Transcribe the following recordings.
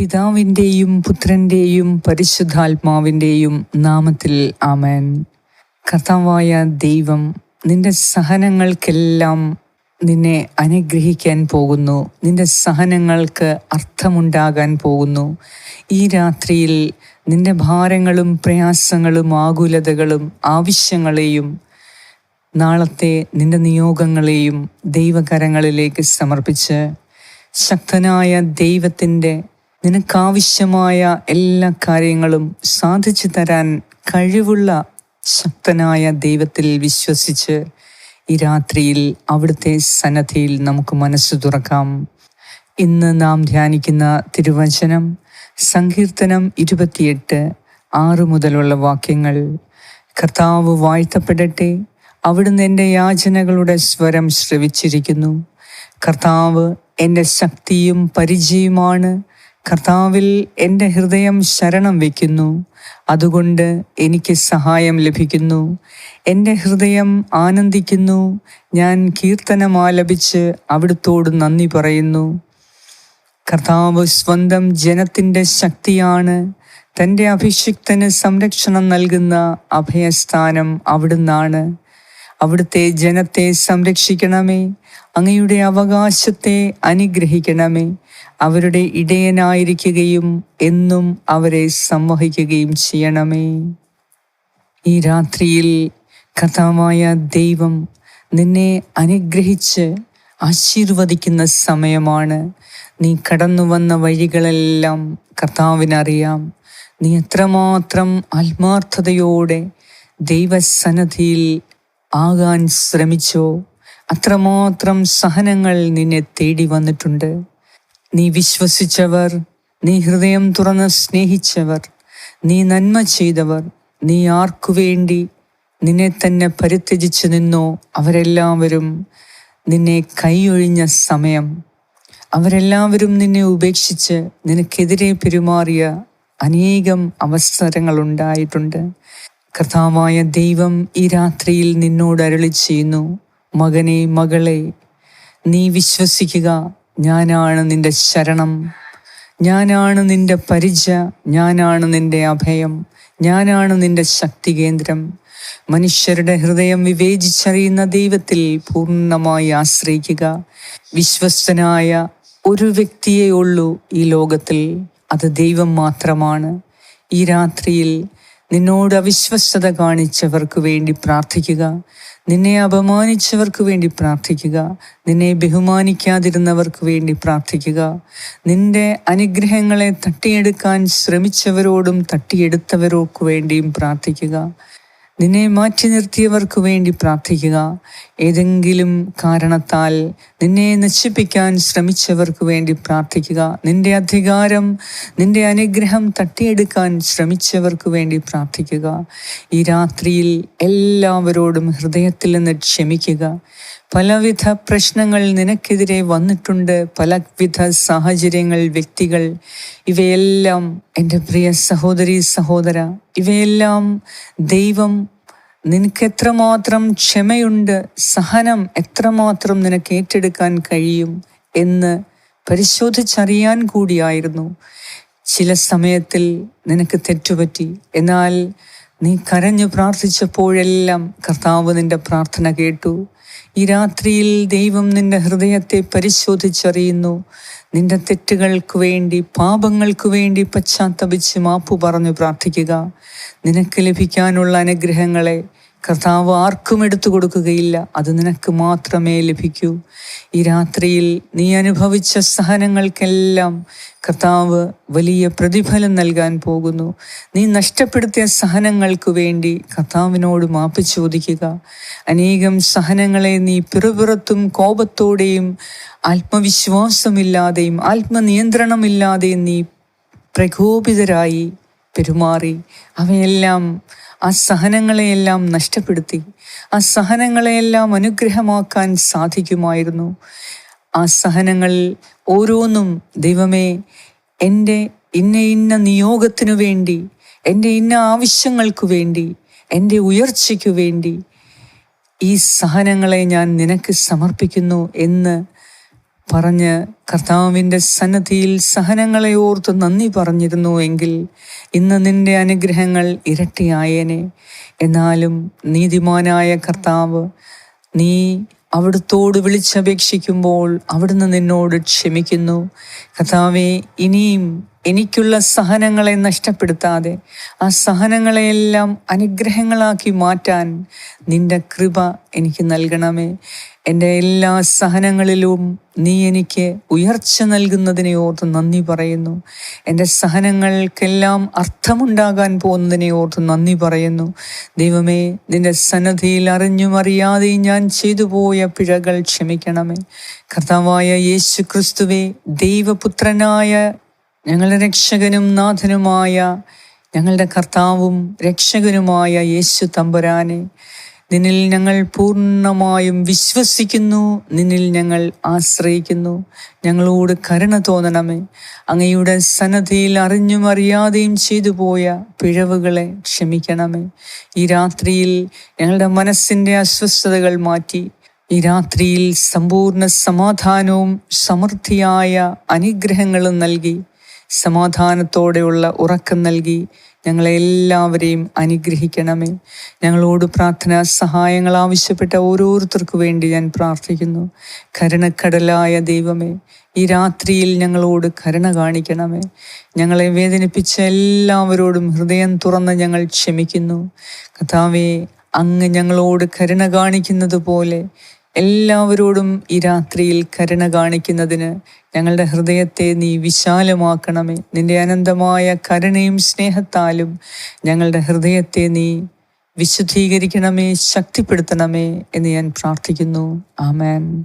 പിതാവിന്റെയും പുത്രന്റെയും പരിശുദ്ധാത്മാവിന്റെയും നാമത്തിൽ ആമേൻ. കർത്താവായ ദൈവം നിന്റെ സഹനങ്ങൾക്കെല്ലാം നിന്നെ അനുഗ്രഹിക്കാൻ പോകുന്നു. നിന്റെ സഹനങ്ങൾക്ക് അർത്ഥമുണ്ടാകാൻ പോകുന്നു. ഈ രാത്രിയിൽ നിന്റെ ഭാരങ്ങളും പ്രയാസങ്ങളും ആകുലതകളും ആവശ്യങ്ങളെയും നാളത്തെ നിന്റെ നിയോഗങ്ങളെയും ദൈവകരങ്ങളിലേക്ക് സമർപ്പിച്ച് ശക്തനായ ദൈവത്തിന്റെ നിനക്കാവശ്യമായ എല്ലാ കാര്യങ്ങളും സാധിച്ചു തരാൻ കഴിവുള്ള ശക്തനായ ദൈവത്തിൽ വിശ്വസിച്ച് ഈ രാത്രിയിൽ അവിടുത്തെ സന്നദ്ധിയിൽ നമുക്ക് മനസ്സ് തുറക്കാം. ഇന്ന് നാം ധ്യാനിക്കുന്ന തിരുവചനം സങ്കീർത്തനം ഇരുപത്തിയെട്ട് ആറ് മുതലുള്ള വാക്യങ്ങൾ. കർത്താവ് വാഴ്ത്തപ്പെടട്ടെ അവിടുന്ന് എന്റെ യാചനകളുടെ സ്വരം ശ്രവിച്ചിരിക്കുന്നു. കർത്താവ് എന്റെ ശക്തിയും പരിചയമാണ് കർത്താവിൽ എന്റെ ഹൃദയം ശരണം വയ്ക്കുന്നു. അതുകൊണ്ട് എനിക്ക് സഹായം ലഭിക്കുന്നു. എന്റെ ഹൃദയം ആനന്ദിക്കുന്നു. ഞാൻ കീർത്തനമാലപിച്ച് അവിടുത്തോട് നന്ദി പറയുന്നു. കർത്താവ് സ്വന്തം ജനത്തിന്റെ ശക്തിയാണ്. തന്റെ അഭിഷിക്തന് സംരക്ഷണം നൽകുന്ന അഭയസ്ഥാനം അവിടുന്നാണ്. അവിടുത്തെ ജനത്തെ സംരക്ഷിക്കണമേ. അങ്ങയുടെ അവകാശത്തെ അനുഗ്രഹിക്കണമേ. അവരുടെ ഇടയനായിരിക്കുകയും എന്നും അവരെ സംവഹിക്കുകയും ചെയ്യണമേ. ഈ രാത്രിയിൽ കഥാവായ ദൈവം നിന്നെ അനുഗ്രഹിച്ച് ആശീർവദിക്കുന്ന സമയമാണ്. നീ കടന്നു വന്ന വഴികളെല്ലാം കർത്താവിനറിയാം. നീ എത്രമാത്രം ആത്മാർത്ഥതയോടെ ദൈവസന്നദ്ധിയിൽ ആകാൻ ശ്രമിച്ചോ. അത്രമാത്രം സഹനങ്ങൾ നിന്നെ തേടി വന്നിട്ടുണ്ട്. നീ വിശ്വസിച്ചവർ നീ ഹൃദയം തുറന്ന് സ്നേഹിച്ചവർ നീ നന്മ ചെയ്തവർ നീ ആർക്കുവേണ്ടി നിന്നെ തന്നെ പരിത്യജിച്ചു നിന്നോ അവരെല്ലാവരും നിന്നെ കൈയൊഴിഞ്ഞ സമയം. അവരെല്ലാവരും നിന്നെ ഉപേക്ഷിച്ച് നിനക്കെതിരെ പെരുമാറിയ അനേകം അവസരങ്ങൾ ഉണ്ടായിട്ടുണ്ട്. കർത്താവായ ദൈവം ഈ രാത്രിയിൽ നിന്നോട് അരളി ചെയ്യുന്നു. മകനെ മകളെ നീ വിശ്വസിക്കുക. ഞാനാണ് നിന്റെ ശരണം. ഞാനാണ് നിന്റെ പരിച. ഞാനാണ് നിന്റെ അഭയം. ഞാനാണ് നിന്റെ ശക്തി കേന്ദ്രം മനുഷ്യരുടെ ഹൃദയം വിവേചിച്ചറിയുന്ന ദൈവത്തിൽ പൂർണമായി ആശ്രയിക്കുക. വിശ്വസ്തനായ ഒരു വ്യക്തിയേ ഉള്ളൂ ഈ ലോകത്തിൽ. അത് ദൈവം മാത്രമാണ്. ഈ രാത്രിയിൽ നിന്നോട് അവിശ്വസ്തത കാണിച്ചവർക്ക് വേണ്ടി പ്രാർത്ഥിക്കുക. നിന്നെ അപമാനിച്ചവർക്ക് വേണ്ടി പ്രാർത്ഥിക്കുക. നിന്നെ ബഹുമാനിക്കാതിരുന്നവർക്ക് വേണ്ടി പ്രാർത്ഥിക്കുക. നിന്റെ അനുഗ്രഹങ്ങളെ തട്ടിയെടുക്കാൻ ശ്രമിച്ചവരോടും തട്ടിയെടുത്തവരോക്കു വേണ്ടിയും പ്രാർത്ഥിക്കുക. നിന്നെ മാറ്റി നിർത്തിയവർക്ക് വേണ്ടി പ്രാർത്ഥിക്കുക. ഏതെങ്കിലും കാരണത്താൽ നിന്നെ നശിപ്പിക്കാൻ ശ്രമിച്ചവർക്ക് വേണ്ടി പ്രാർത്ഥിക്കുക. നിന്റെ അധികാരം നിന്റെ അനുഗ്രഹം തട്ടിയെടുക്കാൻ ശ്രമിച്ചവർക്ക് വേണ്ടി പ്രാർത്ഥിക്കുക. ഈ രാത്രിയിൽ എല്ലാവരോടും ഹൃദയത്തിൽ നിന്ന് ക്ഷമിക്കുക. പലവിധ പ്രശ്നങ്ങൾ നിനക്കെതിരെ വന്നിട്ടുണ്ട്. പലവിധ സാഹചര്യങ്ങൾ വ്യക്തികൾ. ഇവയെല്ലാം എന്റെ പ്രിയ സഹോദരി സഹോദര ഇവയെല്ലാം ദൈവം നിനക്ക് എത്രമാത്രം ക്ഷമയുണ്ട്? സഹനം എത്രമാത്രം നിനക്ക് ഏറ്റെടുക്കാൻ കഴിയും? എന്ന് പരിശോധിച്ചറിയാൻ കൂടിയായിരുന്നു. ചില സമയത്തിൽ നിനക്ക് തെറ്റുപറ്റി. എന്നാൽ നീ കരഞ്ഞു പ്രാർത്ഥിച്ചപ്പോഴെല്ലാം കർത്താവ് നിന്റെ പ്രാർത്ഥന കേട്ടു. ഈ രാത്രിയിൽ ദൈവം നിന്റെ ഹൃദയത്തെ പരിശോധിച്ചറിയുന്നു. നിന്റെ തെറ്റുകൾക്ക് വേണ്ടി പാപങ്ങൾക്ക് വേണ്ടി പശ്ചാത്തപിച്ച് മാപ്പു പറഞ്ഞു പ്രാർത്ഥിക്കുക. നിനക്ക് ലഭിക്കാനുള്ള അനുഗ്രഹങ്ങളെ കർത്താവ് ആർക്കും എടുത്തു കൊടുക്കുകയില്ല. അത് നിനക്ക് മാത്രമേ ലഭിക്കൂ. ഈ രാത്രിയിൽ നീ അനുഭവിച്ച സഹനങ്ങൾക്കെല്ലാം കർത്താവ് വലിയ പ്രതിഫലം നൽകാൻ പോകുന്നു. നീ നഷ്ടപ്പെടുത്തിയ സഹനങ്ങൾക്ക് വേണ്ടി കർത്താവിനോട് മാപ്പ് ചോദിക്കുക. അനേകം സഹനങ്ങളെ നീ പിറുപിറത്തും കോപത്തോടെയും ആത്മവിശ്വാസമില്ലാതെയും ആത്മനിയന്ത്രണമില്ലാതെയും നീ പ്രകോപിതരായി പെരുമാറി. അവയെല്ലാം ആ സഹനങ്ങളെയെല്ലാം നഷ്ടപ്പെടുത്തി ആ സഹനങ്ങളെയെല്ലാം അനുഗ്രഹമാക്കാൻ സാധിക്കുമായിരുന്നു. ആ സഹനങ്ങൾ ഓരോന്നും ദൈവമേ എന്റെ ഇന്ന ഇന്ന നിയോഗത്തിനു വേണ്ടി എന്റെ ഇന്ന ആവശ്യങ്ങൾക്കു വേണ്ടി എന്റെ ഉയർച്ചയ്ക്കു വേണ്ടി ഈ സഹനങ്ങളെ ഞാൻ നിനക്ക് സമർപ്പിക്കുന്നു എന്ന് പറഞ്ഞ് കർത്താവിന്റെ സന്നദ്ധിയിൽ സഹനങ്ങളെ ഓർത്ത് നന്ദി പറഞ്ഞിരുന്നു എങ്കിൽ ഇന്ന് നിന്റെ അനുഗ്രഹങ്ങൾ ഇരട്ടിയായേനെ. എന്നാലും നീതിമാനായ കർത്താവ് നീ അവിടുത്തോട് വിളിച്ചപേക്ഷിക്കുമ്പോൾ അവിടുന്ന് നിന്നോട് ക്ഷമിക്കുന്നു. കർത്താവെ ഇനിയും എനിക്കുള്ള സഹനങ്ങളെ നഷ്ടപ്പെടുത്താതെ ആ സഹനങ്ങളെയെല്ലാം അനുഗ്രഹങ്ങളാക്കി മാറ്റാൻ നിന്റെ കൃപ എനിക്ക് നൽകണമേ. എന്റെ എല്ലാ സഹനങ്ങളിലും നീ എനിക്ക് ഉയർച്ച നൽകുന്നതിനെ ഓർത്ത് നന്ദി പറയുന്നു. എന്റെ സഹനങ്ങൾക്കെല്ലാം അർത്ഥമുണ്ടാകാൻ പോകുന്നതിനെ ഓർത്ത് നന്ദി പറയുന്നു. ദൈവമേ നിന്റെ സന്നദ്ധിയിൽ അറിഞ്ഞും അറിയാതെയും ഞാൻ ചെയ്തു പോയ പിഴകൾ ക്ഷമിക്കണമേ. കർത്താവായ യേശു ക്രിസ്തുവെ ദൈവപുത്രനായ ഞങ്ങളുടെ രക്ഷകനും നാഥനുമായ ഞങ്ങളുടെ കർത്താവും രക്ഷകനുമായ യേശു തമ്പുരാനെ നിന്നിൽ ഞങ്ങൾ പൂർണമായും വിശ്വസിക്കുന്നു നിന്നിൽ ഞങ്ങൾ ആശ്രയിക്കുന്നു. ഞങ്ങളോട് കരുണ തോന്നണമേ. അങ്ങയുടെ സന്നദ്ധിയിൽ അറിഞ്ഞും അറിയാതെയും ചെയ്തു പോയ പിഴവുകളെ ക്ഷമിക്കണമേ. ഈ രാത്രിയിൽ ഞങ്ങളുടെ മനസ്സിന്റെ അസ്വസ്ഥതകൾ മാറ്റി ഈ രാത്രിയിൽ സമ്പൂർണ സമാധാനവും സമൃദ്ധിയായ അനുഗ്രഹങ്ങളും നൽകി സമാധാനത്തോടെയുള്ള ഉറക്കം നൽകി ഞങ്ങളെ എല്ലാവരെയും അനുഗ്രഹിക്കണമേ. ഞങ്ങളോട് പ്രാർത്ഥന സഹായങ്ങൾ ആവശ്യപ്പെട്ട ഓരോരുത്തർക്കു വേണ്ടി ഞാൻ പ്രാർത്ഥിക്കുന്നു. കരുണക്കടലായ ദൈവമേ ഈ രാത്രിയിൽ ഞങ്ങളോട് കരുണ കാണിക്കണമേ. ഞങ്ങളെ വേദനിപ്പിച്ച എല്ലാവരോടും ഹൃദയം തുറന്ന് ഞങ്ങൾ ക്ഷമിക്കുന്നു. കഥാവേ അങ്ങ് ഞങ്ങളോട് കരുണ കാണിക്കുന്നത് പോലെ എല്ലാവരോടും ഈ രാത്രിയിൽ കരുണ കാണിക്കുന്നതിന് ഞങ്ങളുടെ ഹൃദയത്തെ നീ വിശാലമാക്കണമേ. നിന്റെ അനന്തമായ കരുണയും സ്നേഹത്താലും ഞങ്ങളുടെ ഹൃദയത്തെ നീ വിശുദ്ധീകരിക്കണമേ ശക്തിപ്പെടുത്തണമേ എന്ന് ഞാൻ പ്രാർത്ഥിക്കുന്നു. ആമേൻ.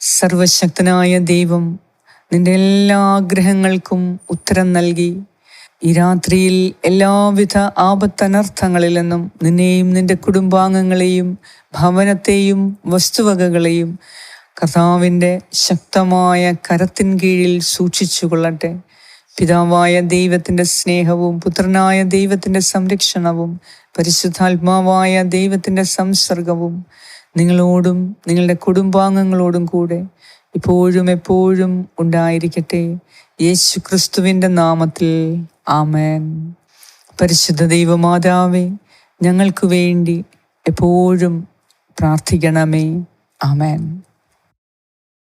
സർവശക്തനായ ദൈവം നിന്റെ എല്ലാ ആഗ്രഹങ്ങൾക്കും ഉത്തരം നൽകി. ഈ രാത്രിയിൽ എല്ലാവിധ ആപത്തനർത്ഥങ്ങളിൽ നിന്നും നിന്നെയും നിന്റെ കുടുംബാംഗങ്ങളെയും ഭവനത്തെയും വസ്തുവകകളെയും കർത്താവിന്റെ ശക്തമായ കരത്തിൻ കീഴിൽ സൂക്ഷിച്ചു കൊള്ളട്ടെ പിതാവായ ദൈവത്തിന്റെ സ്നേഹവും പുത്രനായ ദൈവത്തിന്റെ സംരക്ഷണവും പരിശുദ്ധാത്മാവായ ദൈവത്തിന്റെ സംസർഗവും നിങ്ങളോടും നിങ്ങളുടെ കുടുംബാംഗങ്ങളോടും കൂടെ ഇപ്പോഴും എപ്പോഴും ഉണ്ടായിരിക്കട്ടെ. യേശു ക്രിസ്തുവിന്റെ നാമത്തിൽ. ആമേൻ. പരിശുദ്ധ ദൈവമാതാവേ ഞങ്ങൾക്ക് വേണ്ടി എപ്പോഴും പ്രാർത്ഥിക്കണമേ. ആമേൻ.